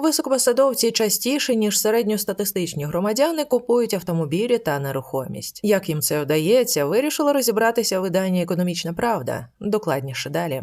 Високопосадовці частіше ніж середньостатистичні громадяни купують автомобілі та нерухомість. Як їм це вдається, вирішило розібратися видання Економічна Правда. Докладніше далі.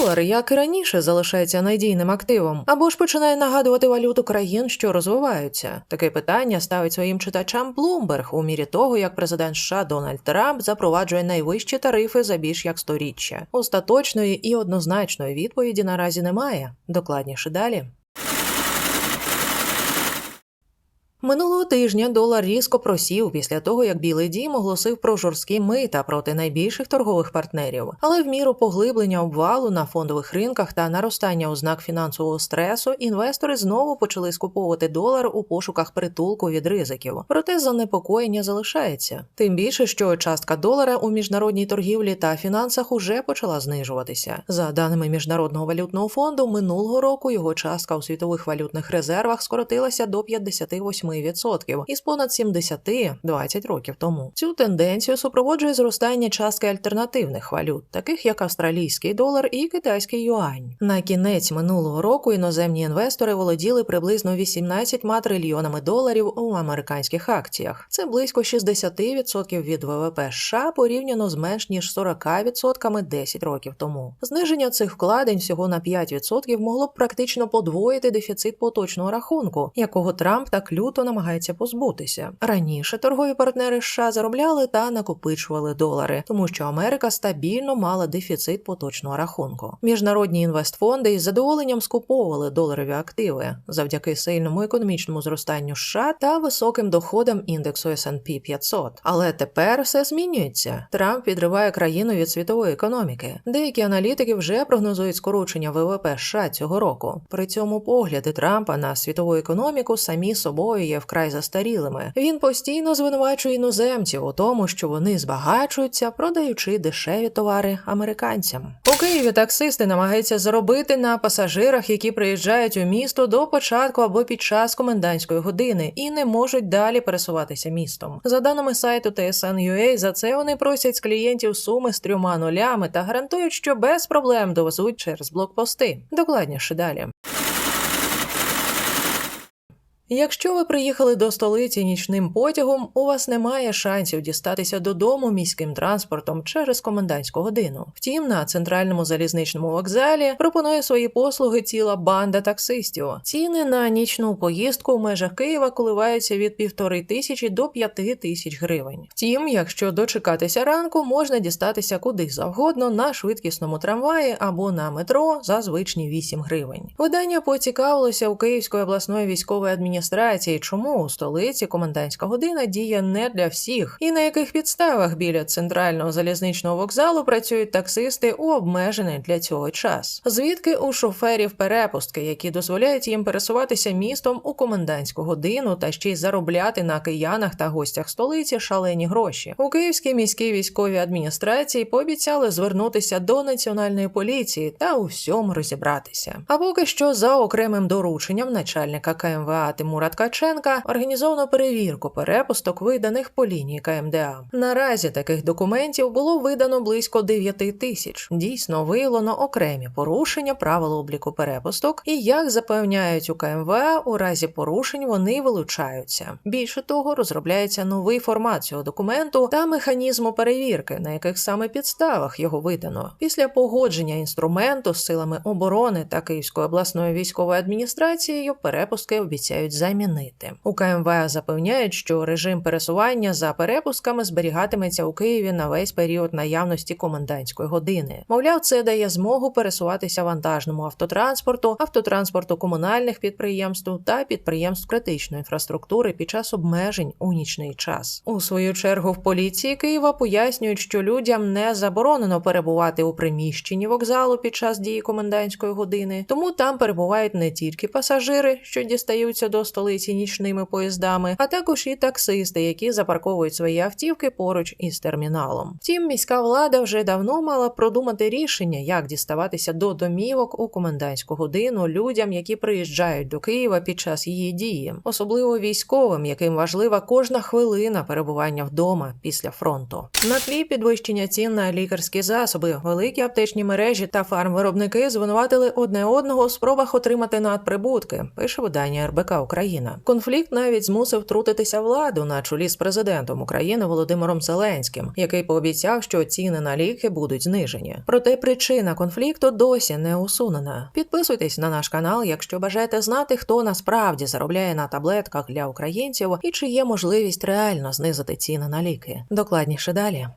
Долар, як і раніше, залишається надійним активом, або ж починає нагадувати валюту країн, що розвиваються. Таке питання ставить своїм читачам Bloomberg у мірі того, як президент США Дональд Трамп запроваджує найвищі тарифи за більш як сторіччя. Остаточної і однозначної відповіді наразі немає. Докладніше далі. Минулого тижня долар різко просів після того, як Білий Дім оголосив про жорсткі мита проти найбільших торгових партнерів. Але в міру поглиблення обвалу на фондових ринках та наростання ознак фінансового стресу інвестори знову почали скуповувати долар у пошуках притулку від ризиків. Проте занепокоєння залишається. Тим більше, що частка долара у міжнародній торгівлі та фінансах уже почала знижуватися. За даними міжнародного валютного фонду, минулого року його частка у світових валютних резервах скоротилася до 58% із понад 70 20 років тому. Цю тенденцію супроводжує зростання частки альтернативних валют, таких як австралійський долар і китайський юань. На кінець минулого року іноземні інвестори володіли приблизно 18 трильйонами доларів у американських акціях. Це близько 60% від ВВП США порівняно з менш ніж 40% 10 років тому. Зниження цих вкладень всього на 5% могло б практично подвоїти дефіцит поточного рахунку, якого Трамп так люто намагається позбутися. Раніше торгові партнери США заробляли та накопичували долари, тому що Америка стабільно мала дефіцит поточного рахунку. Міжнародні інвестфонди із задоволенням скуповували доларові активи завдяки сильному економічному зростанню США та високим доходам індексу S&P 500. Але тепер все змінюється. Трамп відриває країну від світової економіки. Деякі аналітики вже прогнозують скорочення ВВП США цього року. При цьому погляди Трампа на світову економіку самі собою є вкрай застарілими. Він постійно звинувачує іноземців у тому, що вони збагачуються, продаючи дешеві товари американцям. У Києві таксисти намагаються заробити на пасажирах, які приїжджають у місто до початку або під час комендантської години і не можуть далі пересуватися містом. За даними сайту TSN.ua, за це вони просять з клієнтів суми з трьома нулями та гарантують, що без проблем довезуть через блокпости. Докладніше далі. Якщо ви приїхали до столиці нічним потягом, у вас немає шансів дістатися додому міським транспортом через комендантську годину. Втім, на центральному залізничному вокзалі пропонує свої послуги ціла банда таксистів. Ціни на нічну поїздку в межах Києва коливаються від півтори тисячі до п'яти тисяч гривень. Втім, якщо дочекатися ранку, можна дістатися куди завгодно на швидкісному трамваї або на метро за звичні 8 гривень. Видання поцікавилося у Київської обласної військової адміністрації, чому у столиці комендантська година діє не для всіх, і на яких підставах біля центрального залізничного вокзалу працюють таксисти у обмежений для цього час. Звідки у шоферів перепустки, які дозволяють їм пересуватися містом у комендантську годину та ще й заробляти на киянах та гостях столиці шалені гроші. У Київській міській військовій адміністрації пообіцяли звернутися до національної поліції та у всьому розібратися. А поки що, за окремим дорученням начальника КМВА Тимура Ткаченка організовано перевірку перепусток, виданих по лінії КМДА. Наразі таких документів було видано близько 9 тисяч. Дійсно виявлено окремі порушення правил обліку перепусток, і як запевняють у КМВА, у разі порушень вони вилучаються. Більше того, розробляється новий формат цього документу та механізму перевірки, на яких саме підставах його видано. Після погодження інструменту з силами оборони та Київської обласної військової адміністрацією перепустки обіцяють замінити. У КМВА запевняють, що режим пересування за перепустками зберігатиметься у Києві на весь період наявності комендантської години. Мовляв, це дає змогу пересуватися вантажному автотранспорту, автотранспорту комунальних підприємств та підприємств критичної інфраструктури під час обмежень у нічний час. У свою чергу в поліції Києва пояснюють, що людям не заборонено перебувати у приміщенні вокзалу під час дії комендантської години, тому там перебувають не тільки пасажири, що дістаються до столиці нічними поїздами, а також і таксисти, які запарковують свої автівки поруч із терміналом. Втім, міська влада вже давно мала продумати рішення, як діставатися до домівок у комендантську годину людям, які приїжджають до Києва під час її дії, особливо військовим, яким важлива кожна хвилина перебування вдома після фронту. На тлі підвищення цін на лікарські засоби, великі аптечні мережі та фармвиробники звинуватили одне одного у спробах отримати надприбутки. Пише видання РБК. Конфлікт навіть змусив втрутитися владу на чолі з президентом України Володимиром Зеленським, який пообіцяв, що ціни на ліки будуть знижені. Проте причина конфлікту досі не усунена. Підписуйтесь на наш канал, якщо бажаєте знати, хто насправді заробляє на таблетках для українців і чи є можливість реально знизити ціни на ліки. Докладніше далі.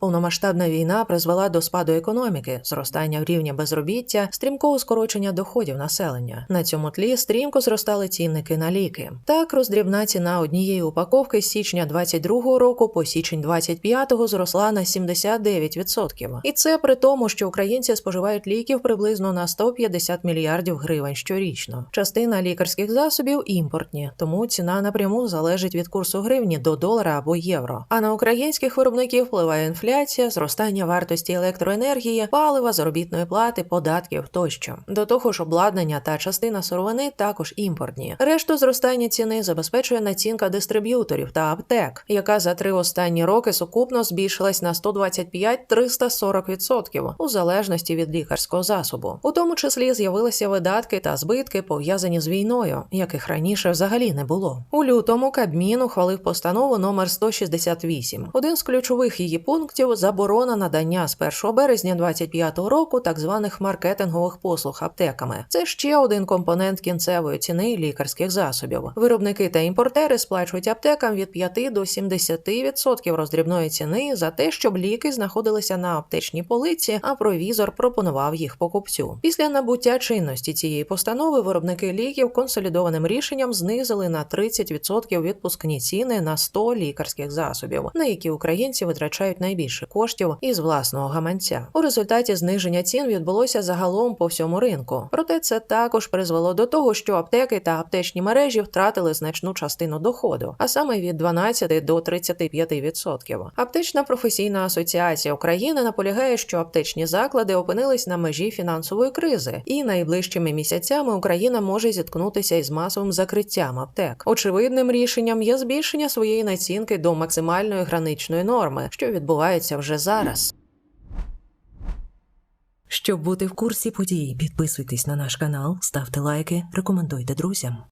Повномасштабна війна призвела до спаду економіки, зростання рівня безробіття, стрімкого скорочення доходів населення. На цьому тлі стрімко зростали цінники на ліки. Так, роздрібна ціна однієї упаковки з січня 22 року по січень 25-го зросла на 79%. І це при тому, що українці споживають ліків приблизно на 150 мільярдів гривень щорічно. Частина лікарських засобів імпортні, тому ціна напряму залежить від курсу гривні до долара або євро. А на українських виробників впливає інфляція інфляція, зростання вартості електроенергії, палива, заробітної плати, податків тощо. До того ж, обладнання та частина сировини також імпортні. Решту зростання ціни забезпечує націнка дистриб'юторів та аптек, яка за три останні роки сукупно збільшилась на 125-340% у залежності від лікарського засобу. У тому числі з'явилися видатки та збитки, пов'язані з війною, яких раніше взагалі не було. У лютому Кабмін ухвалив постанову номер 168. Один з ключових її пунктів заборона надання з 1 березня 2025 року так званих маркетингових послуг аптеками. Це ще один компонент кінцевої ціни лікарських засобів. Виробники та імпортери сплачують аптекам від 5 до 70% роздрібної ціни за те, щоб ліки знаходилися на аптечній полиці, а провізор пропонував їх покупцю. Після набуття чинності цієї постанови виробники ліків консолідованим рішенням знизили на 30% відпускні ціни на 100 лікарських засобів, на які українці витрачають найбільше коштів із власного гаманця. У результаті зниження цін відбулося загалом по всьому ринку. Проте це також призвело до того, що аптеки та аптечні мережі втратили значну частину доходу, а саме від 12 до 35%. Аптечна професійна асоціація України наполягає, що аптечні заклади опинились на межі фінансової кризи, і найближчими місяцями Україна може зіткнутися із масовим закриттям аптек. Очевидним рішенням є збільшення своєї націнки до максимальної граничної норми, що відбувається вже зараз. Щоб бути в курсі подій, підписуйтесь на наш канал, ставте лайки, рекомендуйте друзям.